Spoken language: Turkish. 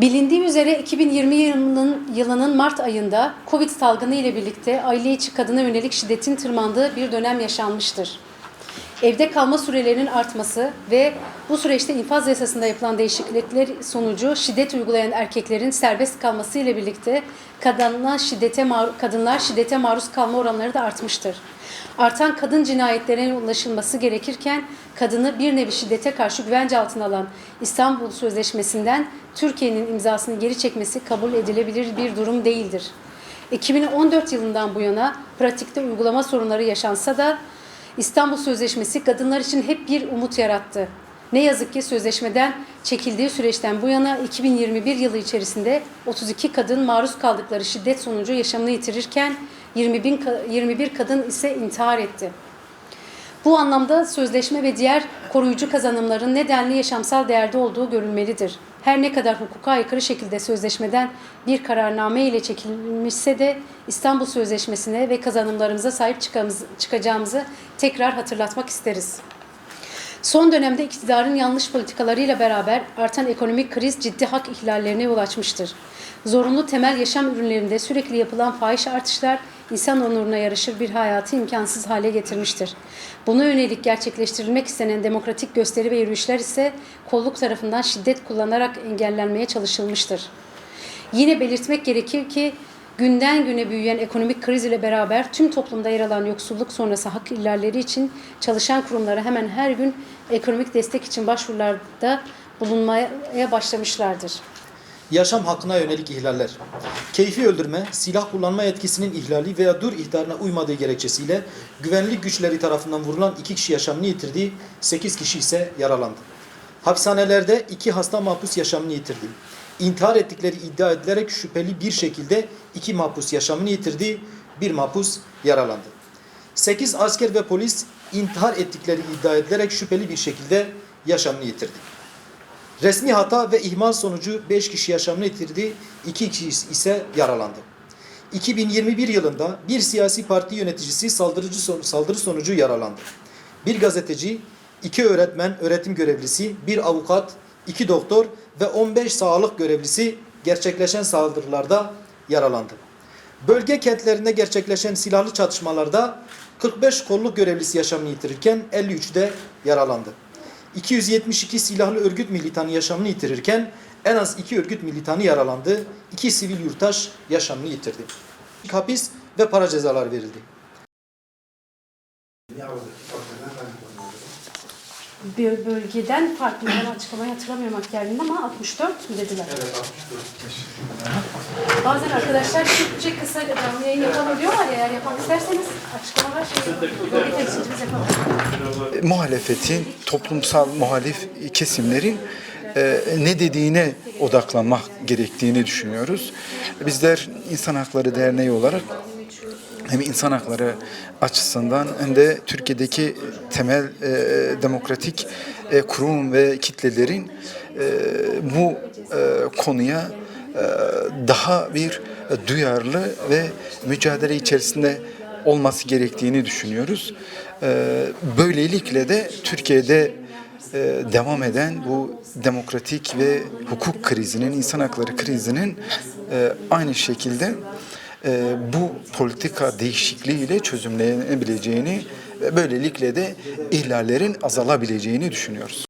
Bilindiği üzere 2020 yılının, yılının Mart ayında Covid salgını ile birlikte aile içi kadına yönelik şiddetin tırmandığı bir dönem yaşanmıştır. Evde kalma sürelerinin artması ve bu süreçte infaz yasasında yapılan değişiklikler sonucu şiddet uygulayan erkeklerin serbest kalması ile birlikte kadınlar şiddete kadınlar şiddete maruz kalma oranları da artmıştır. Artan kadın cinayetlerine ulaşılması gerekirken kadını bir nevi şiddete karşı güvence altına alan İstanbul Sözleşmesi'nden Türkiye'nin imzasını geri çekmesi kabul edilebilir bir durum değildir. 2014 yılından bu yana pratikte uygulama sorunları yaşansa da İstanbul Sözleşmesi kadınlar için hep bir umut yarattı. Ne yazık ki sözleşmeden çekildiği süreçten bu yana 2021 yılı içerisinde 32 kadın maruz kaldıkları şiddet sonucu yaşamını yitirirken 20 bin, ka- 21 kadın ise intihar etti. Bu anlamda sözleşme ve diğer koruyucu kazanımların nedenli yaşamsal değerde olduğu görülmelidir. Her ne kadar hukuka aykırı şekilde sözleşmeden bir kararname ile çekilmişse de İstanbul Sözleşmesi'ne ve kazanımlarımıza sahip çıkacağımızı tekrar hatırlatmak isteriz. Son dönemde iktidarın yanlış politikalarıyla beraber artan ekonomik kriz ciddi hak ihlallerine yol açmıştır. Zorunlu temel yaşam ürünlerinde sürekli yapılan fahiş artışlar insan onuruna yarışır bir hayatı imkansız hale getirmiştir. Buna yönelik gerçekleştirilmek istenen demokratik gösteri ve yürüyüşler ise kolluk tarafından şiddet kullanarak engellenmeye çalışılmıştır. Yine belirtmek gerekir ki günden güne büyüyen ekonomik kriz ile beraber tüm toplumda yer alan yoksulluk sonrası hak ihlalleri için çalışan kurumlara hemen her gün ekonomik destek için başvurularda bulunmaya başlamışlardır. Yaşam hakkına yönelik ihlaller. Keyfi öldürme, silah kullanma yetkisinin ihlali veya dur ihtarına uymadığı gerekçesiyle güvenlik güçleri tarafından vurulan iki kişi yaşamını yitirdi, sekiz kişi ise yaralandı. Hapishanelerde iki hasta mahpus yaşamını yitirdi. İntihar ettikleri iddia edilerek şüpheli bir şekilde iki mahpus yaşamını yitirdi, bir mahpus yaralandı. 8 asker ve polis intihar ettikleri iddia edilerek şüpheli bir şekilde yaşamını yitirdi. Resmi hata ve ihmal sonucu 5 kişi yaşamını yitirdi, 2 kişi ise yaralandı. 2021 yılında bir siyasi parti yöneticisi saldırıcı son- saldırı sonucu yaralandı. Bir gazeteci, iki öğretmen, öğretim görevlisi, bir avukat, iki doktor ve 15 sağlık görevlisi gerçekleşen saldırılarda yaralandı. Bölge kentlerinde gerçekleşen silahlı çatışmalarda 45 kolluk görevlisi yaşamını yitirirken 53 de yaralandı. 272 silahlı örgüt militanı yaşamını yitirirken en az iki örgüt militanı yaralandı. iki sivil yurttaş yaşamını yitirdi. Hapis ve para cezalar verildi. Bir bölgeden farklı ben açıklamayı hatırlamıyorum geldiğinde ama 64 mü dediler? Evet 64 Bazen arkadaşlar Türkçe kısa canlı yayın yapalım diyorlar ya eğer yapmak isterseniz açıklamalar şey bölge temsilcimiz yapalım. muhalefetin, toplumsal muhalif kesimlerin e, ne dediğine odaklanmak gerektiğini düşünüyoruz. Bizler İnsan Hakları Derneği olarak hem insan hakları açısından hem de Türkiye'deki temel e, demokratik e, kurum ve kitlelerin e, bu e, konuya e, daha bir duyarlı ve mücadele içerisinde olması gerektiğini düşünüyoruz. E, böylelikle de Türkiye'de e, devam eden bu demokratik ve hukuk krizinin, insan hakları krizinin e, aynı şekilde e, bu politika değişikliğiyle çözümlenebileceğini ve böylelikle de ihlallerin azalabileceğini düşünüyoruz.